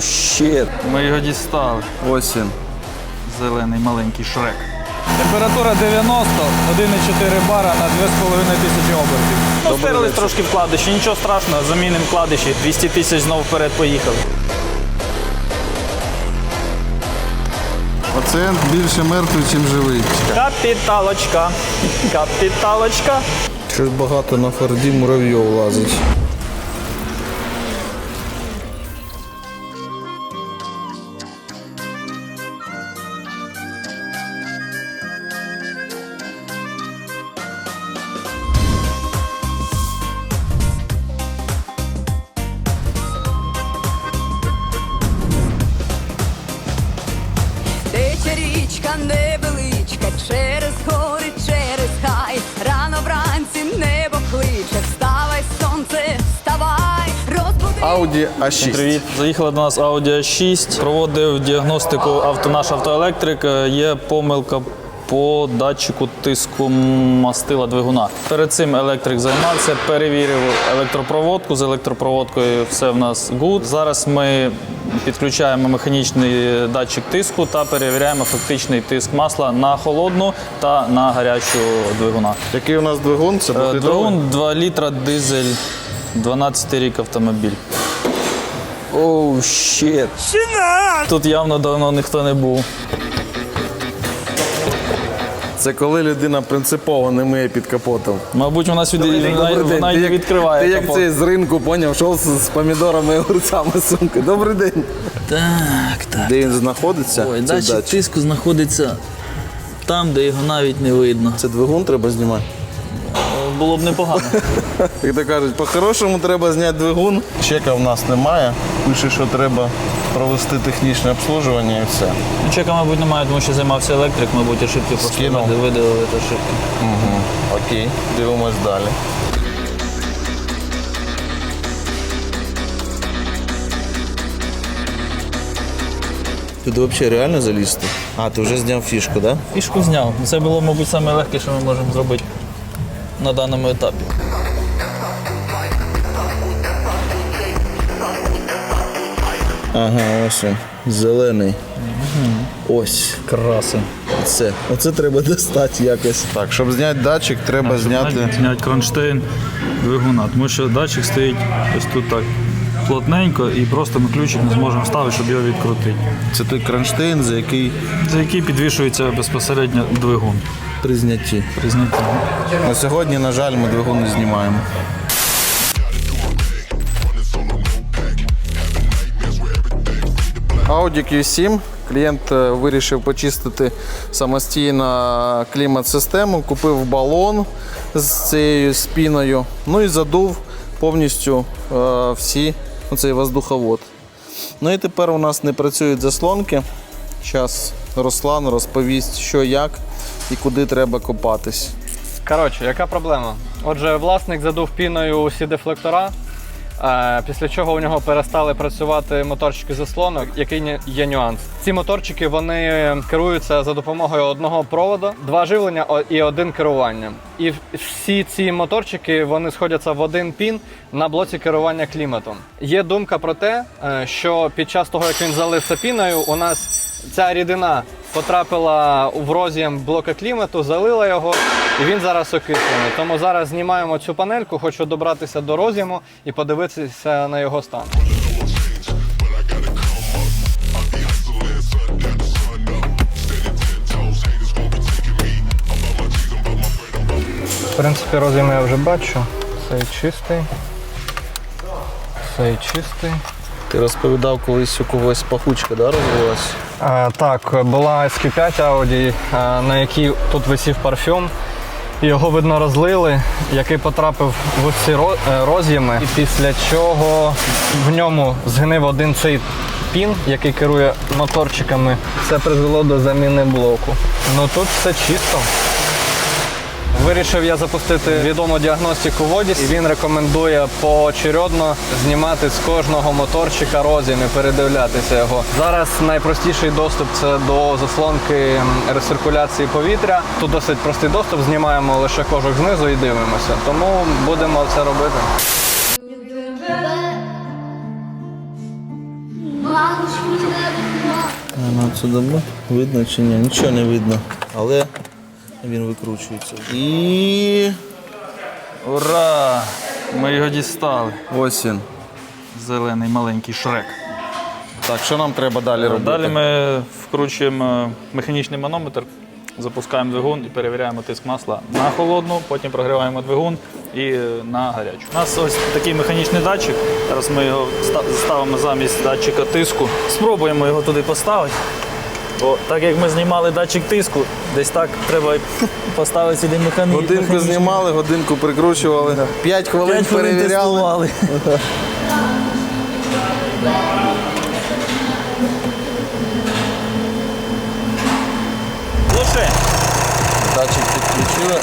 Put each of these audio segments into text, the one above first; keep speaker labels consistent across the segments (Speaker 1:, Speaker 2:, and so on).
Speaker 1: Щит.
Speaker 2: Ми його дістали.
Speaker 1: Ось він.
Speaker 2: Зелений маленький шрек.
Speaker 3: Температура 90, 1,4 бара на 2,5 тисячі обертів.
Speaker 2: Ну, стерлись трошки вкладиші, нічого страшного, замінимо вкладиші, 200 тисяч знову вперед поїхали.
Speaker 1: Пацієнт більше мертвий, ніж живий.
Speaker 2: Капіталочка. Капіталочка.
Speaker 1: Щось багато на форді муравйов лазить. Audi A6.
Speaker 2: Привіт. Заїхала до нас Audi A6. Проводив діагностику авто, наш автоелектрик. Е, Є помилка по датчику тиску мастила двигуна. Перед цим електрик займався, перевірив електропроводку. З електропроводкою все в нас good. Зараз ми підключаємо механічний датчик тиску та перевіряємо фактичний тиск масла на холодну та на гарячу двигуна.
Speaker 1: Який у нас двигун? Це
Speaker 2: Е. Двигун 2 літра дизель, 12 рік автомобіль.
Speaker 1: Оу, щит.
Speaker 2: Тут явно давно ніхто не був.
Speaker 1: Це коли людина принципово не миє під капотом.
Speaker 2: Мабуть, вона сюди вона, вона
Speaker 1: як-
Speaker 2: відкриває.
Speaker 1: Ти як
Speaker 2: капот.
Speaker 1: цей з ринку поняв, йшов з, з помідорами і огурцями з сумки. Добрий день.
Speaker 2: Так, так.
Speaker 1: Де він знаходиться?
Speaker 2: Ой, датчик
Speaker 1: датчик?
Speaker 2: тиску знаходиться там, де його навіть не видно.
Speaker 1: Це двигун треба знімати.
Speaker 2: Було б непогано.
Speaker 1: Як то кажуть, по-хорошому треба зняти двигун. Чека в нас немає. Пише, що треба провести технічне обслужування і все.
Speaker 2: Чека, мабуть, немає, тому що займався електрик, мабуть, ошибки просто
Speaker 1: Скинув.
Speaker 2: видали- видалили та ошибки.
Speaker 1: Окей, дивимось далі. Тут взагалі реально залізти? А, ти вже зняв фішку, так? Да?
Speaker 2: Фішку зняв. Це було, мабуть, найлегке, легке, що ми можемо зробити на даному етапі.
Speaker 1: Ага, ось він. Зелений. Ось.
Speaker 2: Красен.
Speaker 1: Це. Оце треба достати якось. Так, щоб зняти датчик, треба зняти.
Speaker 2: Зняти кронштейн двигуна, тому що датчик стоїть ось тут так плотненько і просто ми ключик не зможемо вставити, щоб його відкрутити.
Speaker 1: Це той кронштейн, за який
Speaker 2: За який підвішується безпосередньо двигун
Speaker 1: при знятті.
Speaker 2: при знятті.
Speaker 1: На сьогодні, на жаль, ми двигун не знімаємо. Audi Q7. Клієнт е, вирішив почистити самостійно клімат-систему, купив балон з цією спіною, ну і задув повністю е, всі цей воздуховод. Ну і тепер у нас не працюють заслонки. Зараз Руслан розповість, що як і куди треба копатись.
Speaker 3: Коротше, яка проблема? Отже, власник задув піною усі дефлектора, після чого у нього перестали працювати моторчики заслонок. Який є нюанс? Ці моторчики вони керуються за допомогою одного проводу, два живлення і один керування. І всі ці моторчики вони сходяться в один пін на блоці керування кліматом. Є думка про те, е, що під час того, як він залився піною, у нас ця рідина потрапила в роз'єм блока клімату, залила його, і він зараз окислений. Тому зараз знімаємо цю панельку, хочу добратися до роз'єму і подивитися на його стан. В принципі, роз'єм я вже бачу. Цей чистий. Цей чистий.
Speaker 1: Ти розповідав колись у когось пахучка, да, розвилась?
Speaker 3: Е, Так, була SQ5 Audi, на якій тут висів парфюм. Його видно розлили, який потрапив в ро- е, роз'єми. І після чого в ньому згнив один цей пін, який керує моторчиками. Це призвело до заміни блоку. Ну тут все чисто. Вирішив я запустити відому діагностику Водіс, і він рекомендує поочередно знімати з кожного моторчика роз'єм і передивлятися його. Зараз найпростіший доступ це до заслонки рециркуляції повітря. Тут досить простий доступ, знімаємо лише кожух знизу і дивимося. Тому будемо це робити.
Speaker 1: Отсюда видно чи ні? Нічого не видно. Але він викручується. І
Speaker 2: Ура! Ми його дістали.
Speaker 1: ось він.
Speaker 2: Зелений маленький шрек.
Speaker 1: Так, що нам треба далі робити?
Speaker 2: Далі ми вкручуємо механічний манометр, запускаємо двигун і перевіряємо тиск масла на холодну, потім прогріваємо двигун і е, на гарячу. У нас ось такий механічний датчик. Зараз ми його ставимо замість датчика тиску. Спробуємо його туди поставити. Бо так як ми знімали датчик тиску, десь так треба поставити сюди механізм.
Speaker 1: Годинку знімали, годинку прикручували. П'ять хвилин
Speaker 2: 5 хвилин
Speaker 1: перевіряли.
Speaker 2: тестували.
Speaker 1: Датчик підключили.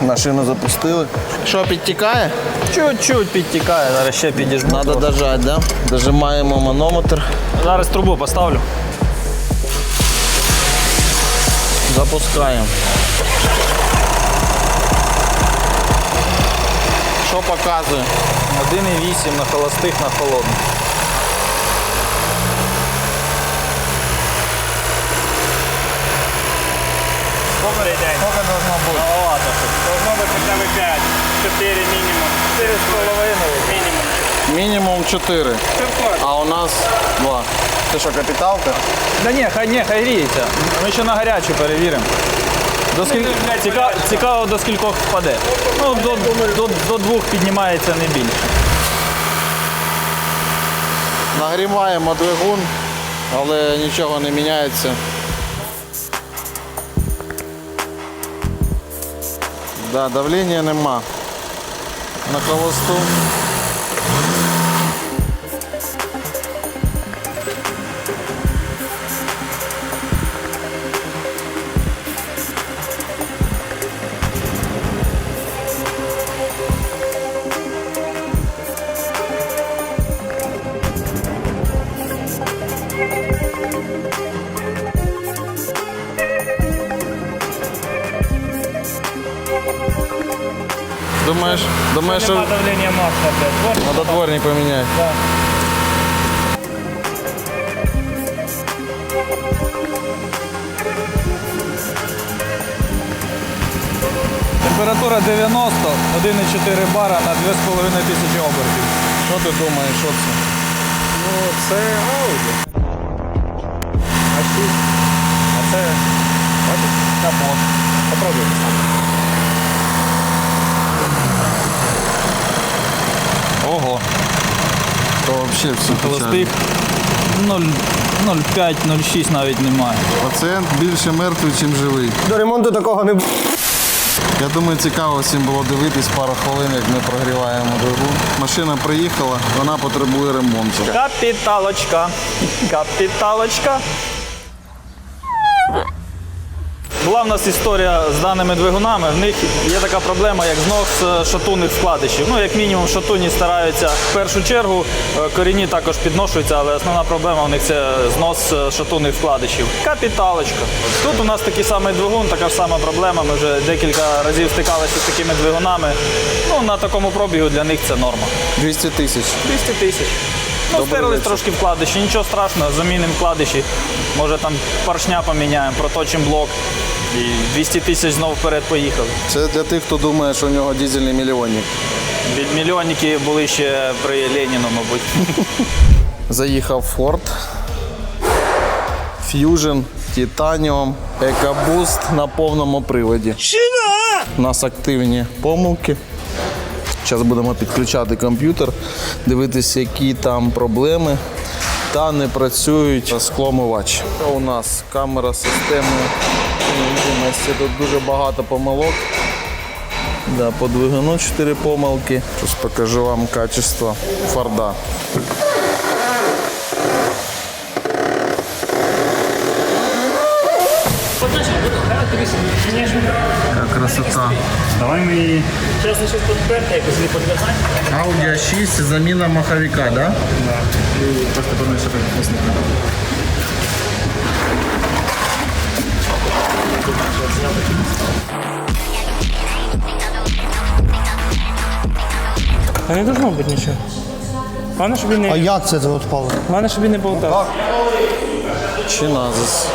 Speaker 1: Машину запустили. Що, підтікає?
Speaker 2: Чуть-чуть підтікає, зараз ще підіжму.
Speaker 1: Треба дожати, да? Дожимаємо манометр.
Speaker 2: Зараз трубу поставлю.
Speaker 1: Запускаємо. Що показує?
Speaker 2: 1,8 на холостих, на холодних.
Speaker 4: Добрый день. Сколько должно быть? Маловато. Должно быть хотя бы 5. 4 минимум. 4,5 минимум.
Speaker 1: Мінімум 4. А у нас 2. Це що, капіталка?
Speaker 2: Да ні, хай ні, хай гріється. Ми ще на гарячу перевіримо. До скіль... Ціка... Цікаво, до скількох впаде. Ну, до, до, до двох піднімається не більше.
Speaker 1: Нагріваємо двигун, але нічого не міняється. Да, давлення нема. На холосту. Думаєш, що
Speaker 4: Нема давления масла, блядь. Вот.
Speaker 1: треба дворник поміняти?
Speaker 2: Температура 90, 1,4 бара на 2,5 тисячі обертів.
Speaker 1: Що ти думаєш, що це?
Speaker 2: Ну, це Audi. А 6. А це бачиш, капот. Попробуйте Ого.
Speaker 1: То взагалі все
Speaker 2: Холостих 0,5-0,6 навіть немає.
Speaker 1: Пацієнт більше мертвий, ніж живий.
Speaker 5: До ремонту такого не
Speaker 1: Я думаю, цікаво всім було дивитись пару хвилин, як ми прогріваємо двигун. Машина приїхала, вона потребує ремонту.
Speaker 2: Капіталочка. Капіталочка. Була в нас історія з даними двигунами. В них є така проблема, як знос е, шатунних вкладишів. Ну, як мінімум, шатуні стараються в першу чергу, е, корінні також підношуються, але основна проблема в них це знос е, шатунних вкладишів. Капіталочка. Тут у нас такий самий двигун, така ж сама проблема. Ми вже декілька разів стикалися з такими двигунами. Ну, на такому пробігу для них це норма.
Speaker 1: 200 тисяч.
Speaker 2: 200 тисяч. Ну, стерлись трошки вкладиші, нічого страшного, замінимо вкладиші. Може там поршня поміняємо, проточимо блок. І 200 тисяч знову вперед поїхали.
Speaker 1: Це для тих, хто думає, що у нього дизельний мільйонник.
Speaker 2: Від мільйонники були ще при Леніну, мабуть.
Speaker 1: Заїхав Ford. Fusion, Titanium, EcoBoost на повному приводі. У нас активні помилки. Зараз будемо підключати комп'ютер, дивитися, які там проблеми. Та не працюють скломивач. У нас камера системи невидимості. Тут дуже багато помилок. Да, по двигуну 4 помилки. Зараз покажу вам качество Форда. Яка красота.
Speaker 4: Давай мы... Сейчас насчет подперта, якось не подвязать.
Speaker 1: Audi A6 заміна маховика, да?
Speaker 4: Просто думаю, що так А не должно быть ничего. Головне, щоб він
Speaker 5: А
Speaker 4: не,
Speaker 5: як це от впало?
Speaker 4: головне, щоб він не болтав.
Speaker 1: Чи назис.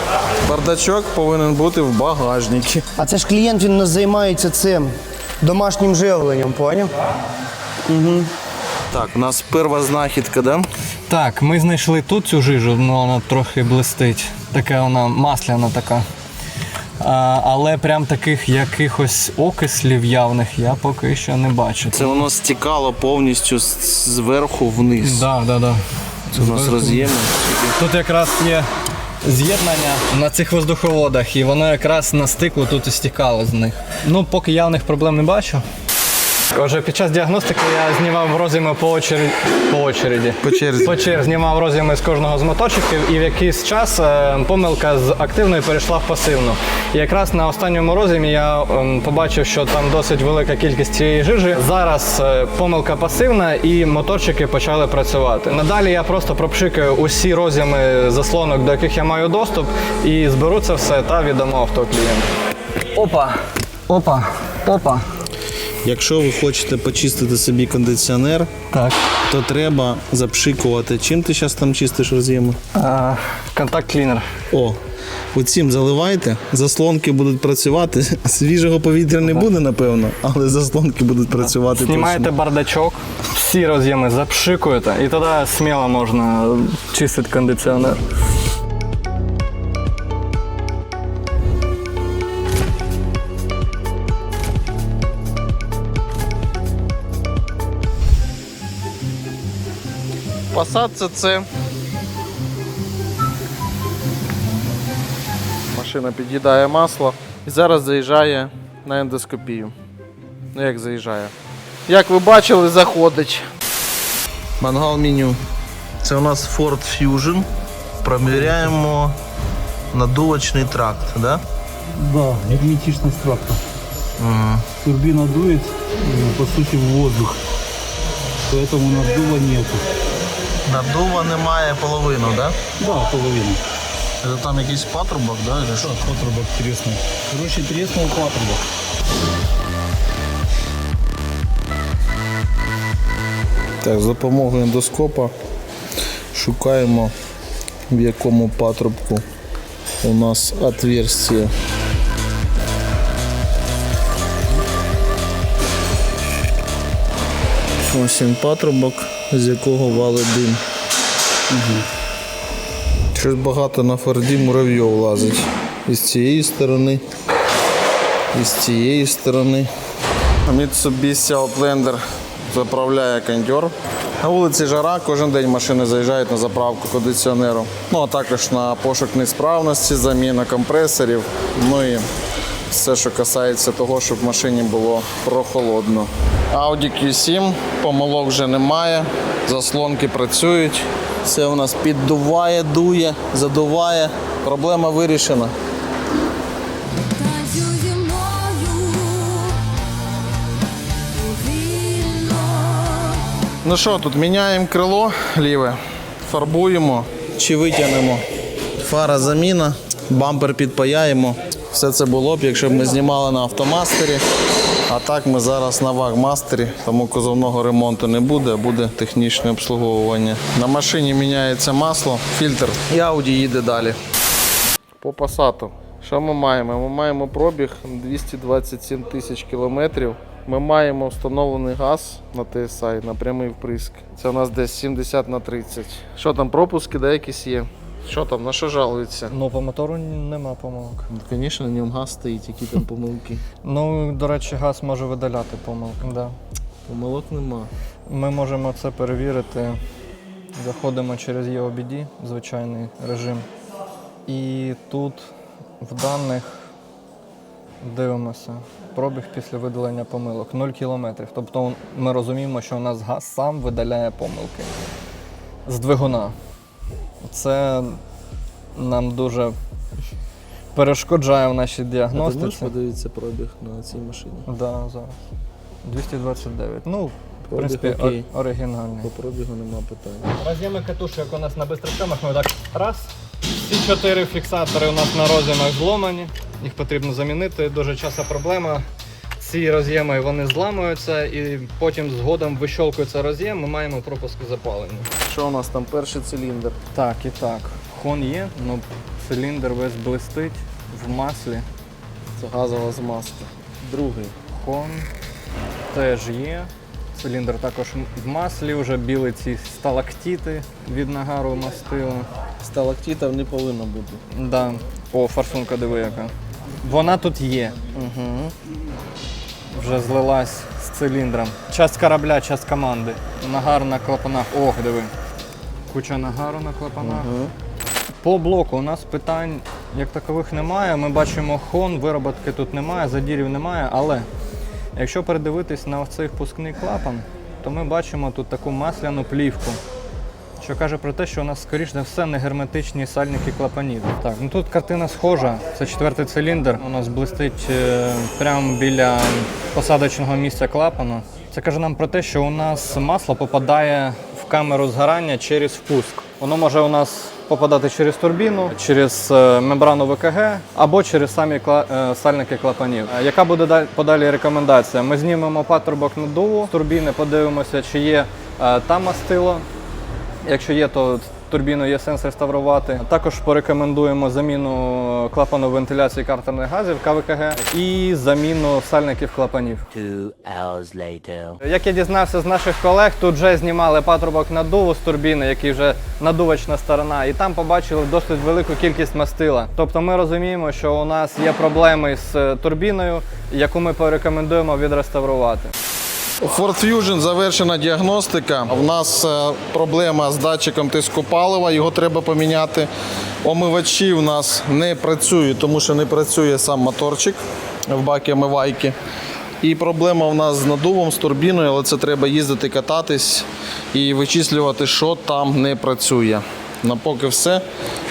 Speaker 1: Бардачок повинен бути в багажнику.
Speaker 5: А це ж клієнт він у нас займається цим домашнім живленням, поняв?
Speaker 1: Так, у нас перша знахідка, да?
Speaker 3: Так, ми знайшли тут цю жижу, ну вона трохи блистить. Така вона масляна така. А, але прям таких якихось окислів явних я поки що не бачу.
Speaker 1: Це воно стікало повністю зверху вниз.
Speaker 3: Да, да, да.
Speaker 1: Це у нас роз'єми.
Speaker 3: Тут якраз є з'єднання на цих воздуховодах, і воно якраз на стику тут і стікало з них. Ну, поки явних проблем не бачу. Отже, під час діагностики я знімав роз'єми по очереді. По очереді.
Speaker 1: По черзі.
Speaker 3: По черзі знімав роз'єми з кожного з моторчиків, і в якийсь час е, помилка з активної перейшла в пасивну. І якраз на останньому роз'ємі я ем, побачив, що там досить велика кількість цієї жижі. Зараз е, помилка пасивна і моторчики почали працювати. Надалі я просто пропшикаю усі роз'єми заслонок, до яких я маю доступ, і зберу це все та віддамо авто клієнту. Опа, опа, опа.
Speaker 1: Якщо ви хочете почистити собі кондиціонер,
Speaker 3: Так.
Speaker 1: то треба запшикувати. Чим ти зараз там чистиш роз'єми?
Speaker 3: Контакт клінер.
Speaker 1: О, оцім заливайте, заслонки будуть працювати. Свіжого повітря не буде, напевно, але заслонки будуть працювати.
Speaker 3: Знімаєте
Speaker 1: точно.
Speaker 3: бардачок, всі роз'єми запшикуєте, і тоді сміло можна чистити кондиціонер.
Speaker 1: Passat CC. Машина під'їдає масло і зараз заїжджає на ендоскопію. Ну як заїжджає? Як ви бачили, заходить. Мангал меню. Це у нас Ford Fusion. Проміряємо надувочний тракт, да?
Speaker 6: Да, герметичность тракта. Турбина дует, э, по сути, в воздух. Поэтому наддува нету.
Speaker 1: Надува немає половину, да?
Speaker 6: Да, половина.
Speaker 1: Це там якийсь патрубок, да? Или що?
Speaker 6: Патрубок треснул. Короче, треснул патрубок.
Speaker 1: Так, з допомогою ендоскопа шукаємо, в якому патрубку у нас отверстие. Ось він патрубок, з якого валить дим. Щось багато на форді муравйов лазить. І з цієї сторони, і з цієї сторони. Mitsubishi Outlander заправляє кондьор. На вулиці жара, кожен день машини заїжджають на заправку кондиціонеру. Ну а також на пошук несправності, заміна компресорів. Ну і все, що касається того, щоб в машині було прохолодно. Audi Q7, помилок вже немає, заслонки працюють. Все у нас піддуває, дує, задуває. Проблема вирішена. Ну що, тут міняємо крило ліве, фарбуємо чи витягнемо. Фара заміна, бампер підпаяємо. Все це було б, якщо б ми знімали на автомастері. А так ми зараз на вагмастері, тому кузовного ремонту не буде, а буде технічне обслуговування. На машині міняється масло, фільтр і Audi їде далі. По Passat. Що ми маємо? Ми маємо пробіг 227 тисяч кілометрів. Ми маємо встановлений газ на TSI на прямий вприск. Це у нас десь 70 на 30. Що там, пропуски де якісь є? Що там, на що жалуються?
Speaker 3: Ну, по мотору нема помилок.
Speaker 1: Звісно, на ньому газ стоїть, які там помилки.
Speaker 3: Ну, до речі, газ може видаляти помилки. Да.
Speaker 1: Помилок нема.
Speaker 3: Ми можемо це перевірити. Заходимо через EOBD, звичайний режим. І тут в даних дивимося. Пробіг після видалення помилок 0 кілометрів. Тобто ми розуміємо, що у нас газ сам видаляє помилки з двигуна. Це нам дуже перешкоджає в нашій діагностиці.
Speaker 1: подивитися пробіг на цій машині?
Speaker 3: Да, зараз. 229. Ну, в
Speaker 1: Пробіг
Speaker 3: принципі,
Speaker 1: окей.
Speaker 3: оригінальний.
Speaker 1: По пробігу нема питань.
Speaker 3: Роз'єми катушок у нас на бистросьомах, ми так раз. Всі чотири фіксатори у нас на роз'ємах зломані. Їх потрібно замінити. Дуже часто проблема. Ці роз'єми вони зламуються і потім згодом вищолкується роз'єм, ми маємо пропуск запалення.
Speaker 1: Що у нас там перший циліндр?
Speaker 3: Так, і так. Хон є, але циліндр весь блистить в маслі.
Speaker 1: Це газова змазка. Другий.
Speaker 3: Хон теж є. Циліндр також в маслі, вже біли ці сталактіти від нагару мастила.
Speaker 1: Сталактитів не повинно бути.
Speaker 3: Да. О, форсунка диви яка. Вона тут є.
Speaker 1: Угу.
Speaker 3: Вже злилась з циліндром. Часть корабля, часть команди. Нагар на клапанах. Ох, диви. Куча нагару на клапанах. По блоку у нас питань як такових немає. Ми бачимо хон, вироботки тут немає, задірів немає, але якщо передивитись на цей впускний клапан, то ми бачимо тут таку масляну плівку. Що каже про те, що у нас, скоріш за все, не герметичні сальники клапанів. Так, ну тут картина схожа. Це четвертий циліндр. У нас блистить е, прямо біля посадочного місця клапану. Це каже нам про те, що у нас масло попадає в камеру згорання через впуск. Воно може у нас попадати через турбіну, через е, мембрану ВКГ або через самі е, сальники клапанів. Яка буде далі- подалі рекомендація? Ми знімемо патрубок надуву з турбіни, подивимося, чи є там мастило. Якщо є, то турбіну є сенс реставрувати. Також порекомендуємо заміну клапану вентиляції картерних газів КВКГ і заміну сальників клапанів.
Speaker 7: Two hours later.
Speaker 3: Як я дізнався з наших колег, тут вже знімали патрубок надуву з турбіни, який вже надувочна сторона, і там побачили досить велику кількість мастила. Тобто ми розуміємо, що у нас є проблеми з е, турбіною, яку ми порекомендуємо відреставрувати.
Speaker 1: Ford Fusion завершена діагностика. В нас е, проблема з датчиком тиску палива, його треба поміняти. Омивачі в нас не працюють, тому що не працює сам моторчик в бакі омивайки. І проблема в нас з надувом, з турбіною, але це треба їздити, кататись і вичислювати, що там не працює. На поки все.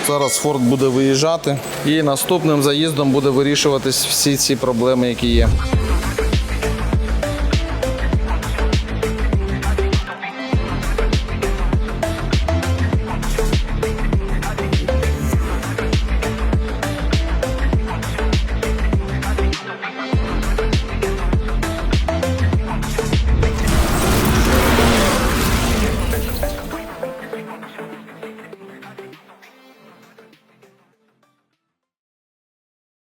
Speaker 1: Зараз Ford буде виїжджати і наступним заїздом буде вирішуватись всі ці проблеми, які є.